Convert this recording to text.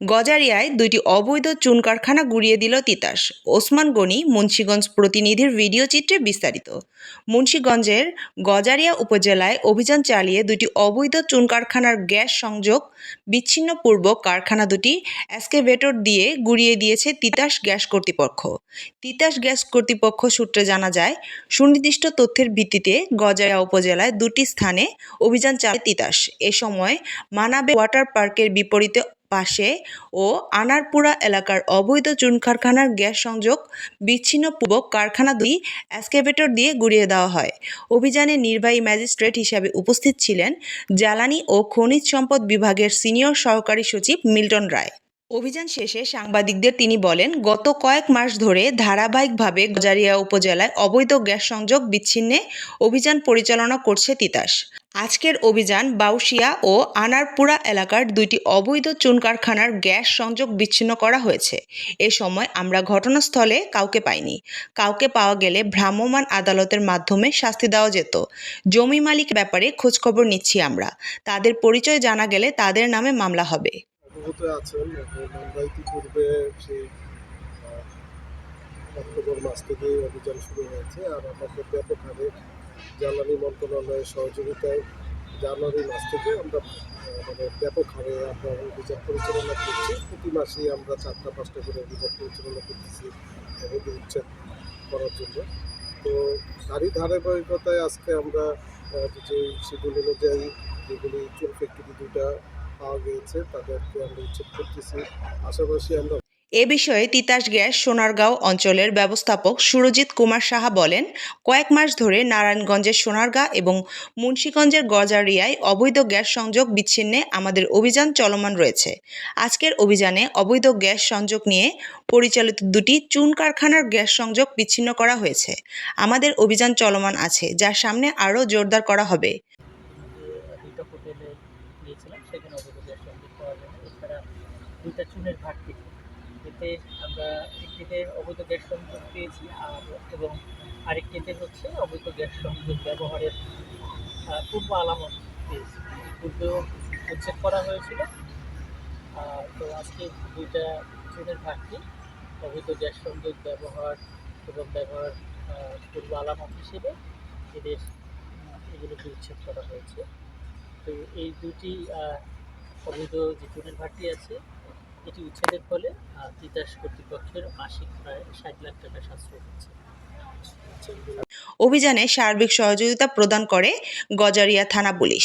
গজারিয়ায় দুইটি অবৈধ চুন কারখানা গুড়িয়ে দিল তিতাস। ওসমান গনি মুন্সীগঞ্জ প্রতিনিধির ভিডিও চিত্রে বিস্তারিত। মুন্সীগঞ্জের গজারিয়া উপজেলায় অভিযান চালিয়ে দুটি অবৈধ চুন কারখানার গ্যাস সংযোগ বিচ্ছিন্নপূর্বক কারখানা দুটি এসকেভেটর দিয়ে গুড়িয়ে দিয়েছে তিতাস গ্যাস কর্তৃপক্ষ। তিতাস গ্যাস কর্তৃপক্ষ সূত্রে জানা যায়, সুনির্দিষ্ট তথ্যের ভিত্তিতে গজারিয়া উপজেলায় দুটি স্থানে অভিযান চালায় তিতাস। এ সময় মানাবে ওয়াটার পার্কের বিপরীতে পাশে ও আনারপুরা এলাকার অবৈধ চুন কারখানার গ্যাস সংযোগ, বিচ্ছিন্ন পূর্বক কারখানা দুই অ্যাসকেভেটর দিয়ে গুড়িয়ে দেওয়া হয়। অভিযানে নির্বাহী ম্যাজিস্ট্রেট হিসাবে উপস্থিত ছিলেন জ্বালানি ও খনিজ সম্পদ বিভাগের সিনিয়র সহকারী সচিব মিল্টন রায়। অভিযান শেষে সাংবাদিকদের তিনি বলেন, গত কয়েক মাস ধরে ধারাবাহিকভাবে গজারিয়া উপজেলায় অবৈধ গ্যাস সংযোগ বিচ্ছিন্নে অভিযান পরিচালনা করছে তিতাস। আজকের অভিযান বাউশিয়া ও আনারপুরা এলাকার দুইটি অবৈধ চুন কারখানার গ্যাস সংযোগ বিচ্ছিন্ন করা হয়েছে। এ সময় আমরা ঘটনাস্থলে কাউকে পাইনি। কাউকে পাওয়া গেলে ভ্রাম্যমাণ আদালতের মাধ্যমে শাস্তি দেওয়া যেত। জমি মালিক ব্যাপারে খোঁজখবর নিচ্ছি আমরা। তাদের পরিচয় জানা গেলে তাদের নামে মামলা হবে। অবগত আছেন আমরা ইতিপূর্বে সেই অক্টোবর মাস থেকে অভিযান শুরু হয়েছে। আর আমাদের ব্যাপক হারে জ্বালানি মন্ত্রণালয়ের সহযোগিতায় জানুয়ারি মাস থেকে আমরা মানে ব্যাপক হারে আমরা অভিযান পরিচালনা করছি। প্রতি মাসেই আমরা চারটা, পাঁচটা করে অভিযান পরিচালনা করতেছি অবৈধ উচ্ছেদ করার জন্য। তো তারই ধারাবাহিকতায় আজকে আমরা যে সেগুলো অনুযায়ী যেগুলি চুন ফ্যাক্টরি দুটা পাওয়া গিয়েছে তাদেরকে আমরা উচ্ছেদ করতেছি। পাশাপাশি আমরা এ বিষয়ে তিতাস গ্যাস সোনারগাঁও অঞ্চলের ব্যবস্থাপক সুরজিৎ কুমার সাহা বলেন কয়েক মাস ধরে নারায়ণগঞ্জের সোনারগাঁ এবং মুন্সীগঞ্জের গজারিয়ায় অবৈধ গ্যাস সংযোগ বিচ্ছিন্নে আমাদের অভিযান চলমান রয়েছে। আজকের অভিযানে অবৈধ গ্যাস সংযোগ নিয়ে পরিচালিত দুটি চুন কারখানার গ্যাস সংযোগ বিচ্ছিন্ন করা হয়েছে। আমাদের অভিযান চলমান আছে যার সামনে আরও জোরদার করা হবে। গিয়েছিলাম সেখানে অবৈধ গ্যাস সংযোগ পাওয়া যায় এছাড়া দুইটা চুনের ঘাটতি। এতে আমরা একটিতে অবৈধ গ্যাস সংযোগ পেয়েছি, আর এবং আরেকটিতে হচ্ছে অবৈধ গ্যাস সংযোগ ব্যবহারের পূর্ব আলামত পেয়েছি। পূর্বেও উচ্ছেদ করা হয়েছিল। তো আজকে দুইটা চুনের ঘাটতি, অবৈধ গ্যাস সংযোগ ব্যবহার এবং ব্যবহার পূর্ব আলামত হিসেবে এদের, এগুলোকে উচ্ছেদ করা হয়েছে। তো এই দুটি অবৈধ যে চুনের ঘাটতি আছে, এটি উচ্ছেদের ফলে তিতাস কর্তৃপক্ষের মাসিক প্রায় ষাট লাখ টাকা সাশ্রয় হচ্ছে। অভিযানে সার্বিক সহযোগিতা প্রদান করে গজারিয়া থানা পুলিশ।